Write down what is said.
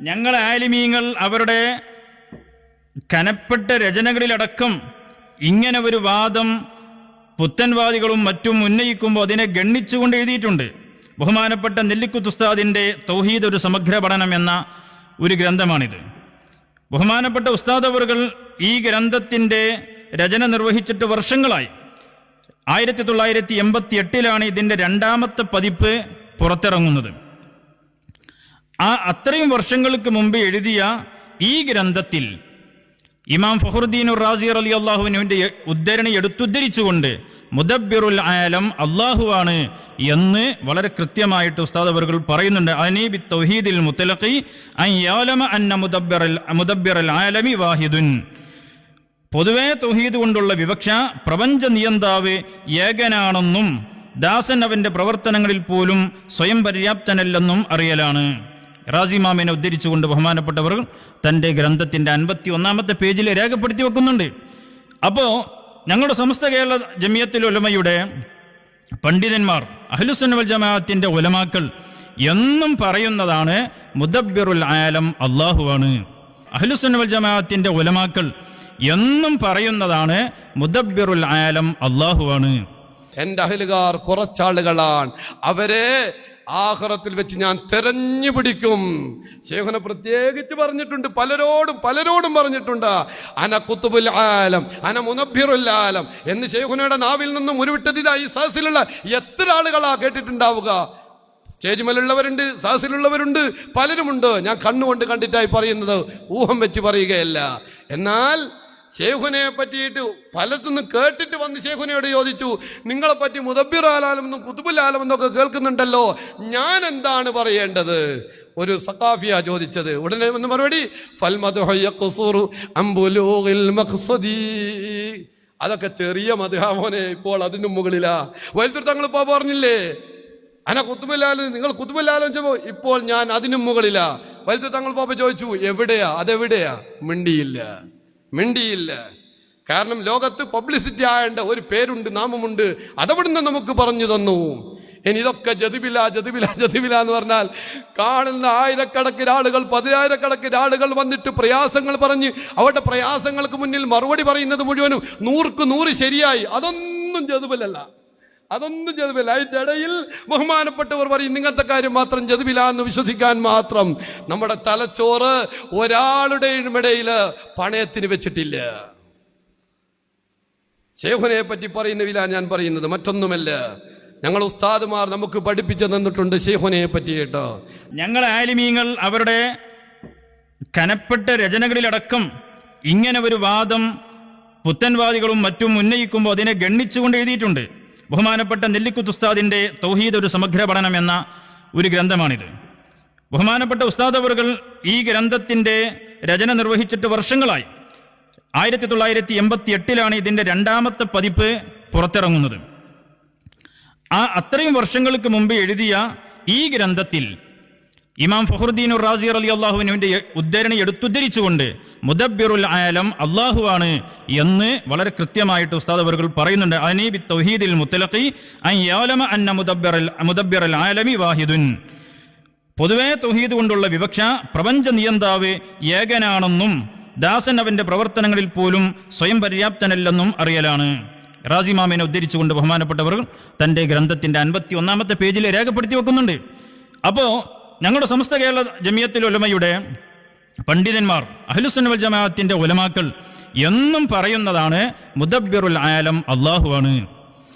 ഞങ്ങൾ ആലിമീങ്ങൾ അവരുടെ കനപ്പെട്ട രചനകളിലടക്കം ഇങ്ങനെ ഒരു വാദം പുത്തൻവാദികളും മറ്റും ഉന്നയിക്കുമ്പോൾ അതിനെ ഗണ്ണിച്ചുകൊണ്ട് എഴുതിയിട്ടുണ്ട്. ബഹുമാനപ്പെട്ട നെല്ലിക്കുത്തുസ്താദിന്റെ തൗഹീദ് ഒരു സമഗ്ര പഠനം എന്ന ഒരു ഗ്രന്ഥമാണിത്. ബഹുമാനപ്പെട്ട ഉസ്താദ് അവറുകൾ ഈ ഗ്രന്ഥത്തിന്റെ രചന നിർവഹിച്ചിട്ട് വർഷങ്ങളായി. ആയിരത്തി തൊള്ളായിരത്തി എൺപത്തി എട്ടിലാണ് ഇതിന്റെ രണ്ടാമത്തെ പതിപ്പ് പുറത്തിറങ്ങുന്നത്. ആ അത്രയും വർഷങ്ങൾക്ക് മുമ്പ് എഴുതിയ ഈ ഗ്രന്ഥത്തിൽ ഇമാം ഫഹറുദ്ദീൻ റാസി അലി അള്ളാഹുവിനുവിന്റെ ഉദ്ധരണി എടുത്തുദ്ധരിച്ചുകൊണ്ട് മുദബ്ബിറുൽ ആലം അള്ളാഹുവാണ് എന്ന് വളരെ കൃത്യമായിട്ട് ഉസ്താദ് അവർകൾ പറയുന്നുണ്ട്. അനീബി തൗഹീദിൽ മുത്തലഖി അന്ന മുദബ്ബിറൽ മുദബ്ബിറൽ ആലമി വാഹിദുൻ. പൊതുവേ തൗഹീദ് കൊണ്ടുള്ള വിവക്ഷ പ്രപഞ്ച നിയന്താവ് ഏകനാണെന്നും ദാസൻ അവന്റെ പ്രവർത്തനങ്ങളിൽ പോലും സ്വയം പര്യാപ്തനല്ലെന്നും അറിയലാണ്. റാസിമാമിനെ ഉദ്ധരിച്ചുകൊണ്ട് ബഹുമാനപ്പെട്ടവർ തന്റെ ഗ്രന്ഥത്തിന്റെ അൻപത്തി ഒന്നാമത്തെ പേജിൽ രേഖപ്പെടുത്തി വെക്കുന്നുണ്ട്. അപ്പോൾ ഞങ്ങളുടെ സമസ്ത കേരള ജമിയത്തിൽ ഉലമയുടെ പണ്ഡിതന്മാർ അഹ്ലുസുന്ന ജമാഅത്തിന്റെ ഉലമാക്കൾ എന്നും പറയുന്നതാണ് മുദബ്ബിറുൽ ആലം അള്ളാഹുവാണ് അഹ്ലുസുന്ന വൽ ജമാഅത്തിന്റെ ഉലമാക്കൾ എന്നും പറയുന്നതാണ് മുദബ്ബിറുൽ ആലം അള്ളാഹുവാണ് എന്റെ അഹലുകാർ കുറച്ചാളുകളാണ്. അവരെ ആഹ്റത്തിൽ വെച്ച് ഞാൻ തെരഞ്ഞു പിടിക്കും. ശേഖന പ്രത്യേകിച്ച് പറഞ്ഞിട്ടുണ്ട് പലരോടും പലരോടും പറഞ്ഞിട്ടുണ്ട്. അന കുത്തുബുൽ ആലം അന മുനബിറുൽ ആലം എന്ന് ശേഖുനയുടെ നാവിൽ നിന്നും ഉരുവിട്ടത് ഇതാ ഈ സഹസിലുള്ള എത്ര ആളുകളാ കേട്ടിട്ടുണ്ടാവുക? സ്റ്റേജ് മേലുള്ളവരുണ്ട് സഹസിലുള്ളവരുണ്ട് പലരുമുണ്ട്. ഞാൻ കണ്ണുകൊണ്ട് കണ്ടിട്ടായി പറയുന്നത് ഊഹം വെച്ച് പറയുകയല്ല. എന്നാൽ ഷേഖുനെ പറ്റിയിട്ട് പലത്തുനിന്ന് കേട്ടിട്ട് വന്ന് ഷേഖുനയോട് ചോദിച്ചു നിങ്ങളെ പറ്റി കുതുബുൽ ആലമെന്നൊക്കെ കേൾക്കുന്നുണ്ടല്ലോ ഞാൻ എന്താണ് പറയേണ്ടത്? ഒരു സഖാഫിയ ചോദിച്ചത്. ഉടനെ ഒന്ന് മറുപടി അതൊക്കെ ചെറിയ മധുഹാമോനെ ഇപ്പോൾ അതിനും മുകളിലാ. വലുതൊരു തങ്ങൾ ഇപ്പോൾ പറഞ്ഞില്ലേ അന കുത്തുബലാലും നിങ്ങൾ കുത്തുബലാലും ചോ ഇപ്പോൾ ഞാൻ അതിനും മുകളിലാ. വലുതൊരു തങ്ങൾ പോപ്പ ചോദിച്ചു എവിടെയാ? അതെവിടെയാ? മിണ്ടിയില്ല. മിണ്ടിയില്ല. കാരണം ലോകത്ത് പബ്ലിസിറ്റി ആയേണ്ട ഒരു പേരുണ്ട് നാമമുണ്ട്. അതവിടുന്ന് നമുക്ക് പറഞ്ഞു തന്നു. ഇനി ഇതൊക്കെ ജതിബില ജതിബില ജതിബില എന്ന് പറഞ്ഞാൽ കാണുന്ന ആയിരക്കണക്കിന് ആളുകൾ പതിനായിരക്കണക്കിന് ആളുകൾ വന്നിട്ട് പ്രയാസങ്ങൾ പറഞ്ഞ് അവരുടെ പ്രയാസങ്ങൾക്ക് മുന്നിൽ മറുപടി പറയുന്നത് മുഴുവനും നൂർക്ക് നൂറ് ശരിയായി. അതൊന്നും ജതുബിലല്ല. അതൊന്നും ചെതുവില്ല അതിന്റെ ഇടയിൽ ബഹുമാനപ്പെട്ടവർ പറയും ഇങ്ങനത്തെ കാര്യം മാത്രം ജതുബില്ല എന്ന് വിശ്വസിക്കാൻ മാത്രം നമ്മുടെ തലച്ചോറ് ഒരാളുടെയും ഇടയിൽ പണയത്തിന് വെച്ചിട്ടില്ല. ശേഖുനെ പറ്റി പറയുന്നതില ഞാൻ പറയുന്നത് മറ്റൊന്നുമല്ല. ഞങ്ങൾ ഉസ്താദുമാർ നമുക്ക് പഠിപ്പിച്ചു തന്നിട്ടുണ്ട് ശേഖുനെ പറ്റി കേട്ടോ. ഞങ്ങൾ ആലിമീങ്ങൾ അവരുടെ കനപ്പെട്ട രചനകളിലടക്കം ഇങ്ങനെ ഒരു വാദം പുത്തൻവാദികളും മറ്റും ഉന്നയിക്കുമ്പോൾ അതിനെ ഗണ്ണിച്ചുകൊണ്ട് എഴുതിയിട്ടുണ്ട്. ബഹുമാനപ്പെട്ട നെല്ലിക്കുത്തുസ്താദിന്റെ തൗഹീദ് ഒരു സമഗ്ര പഠനം എന്ന ഒരു ഗ്രന്ഥമാണിത്. ബഹുമാനപ്പെട്ട ഉസ്താദ് ഈ ഗ്രന്ഥത്തിന്റെ രചന നിർവഹിച്ചിട്ട് വർഷങ്ങളായി. ആയിരത്തി തൊള്ളായിരത്തി എൺപത്തി എട്ടിലാണ് ഇതിന്റെ രണ്ടാമത്തെ പതിപ്പ് പുറത്തിറങ്ങുന്നത്. ആ അത്രയും വർഷങ്ങൾക്ക് മുമ്പ് എഴുതിയ ഈ ഗ്രന്ഥത്തിൽ ഇമാം ഫഹുദ്ദീൻ റാസി അലി അള്ളാഹുവിനുവിന്റെ ഉദ്ധരണി എടുത്തുദ്ധരിച്ചുകൊണ്ട് മുദബ്ബിറുൽ ആലം അള്ളാഹുവാണ് എന്ന് വളരെ കൃത്യമായിട്ട് ഉസ്താദ് അവർ പറയുന്നുണ്ട്. അനീബി തൗഹീദിൽ മുത്തലഖി അന്ന മുദബ്ബിറൽ ആലമി വാഹിദുൻ. പൊതുവെ തൗഹീദ് കൊണ്ടുള്ള വിവക്ഷ പ്രപഞ്ച നിയന്താവ് ഏകനാണെന്നും ദാസൻ അവന്റെ പ്രവർത്തനങ്ങളിൽ പോലും സ്വയം പര്യാപ്തനല്ലെന്നും അറിയലാണ്. റാസിമാമിനെ ഉദ്ധരിച്ചുകൊണ്ട് ബഹുമാനപ്പെട്ടവർ തന്റെ ഗ്രന്ഥത്തിന്റെ അൻപത്തി ഒന്നാമത്തെ പേജിൽ രേഖപ്പെടുത്തി വെക്കുന്നുണ്ട്. അപ്പോൾ ഞങ്ങളുടെ സമസ്ത കേരള ജമിയത്തിൽ ഒലമയുടെ പണ്ഡിതന്മാർ അഹ്ലുസുന്ന വൽ ജമാഅത്തിന്റെ ഉലമാക്കൾ എന്നും പറയുന്നതാണ് മുദബ്ബിറുൽ ആലം അള്ളാഹുവാണ്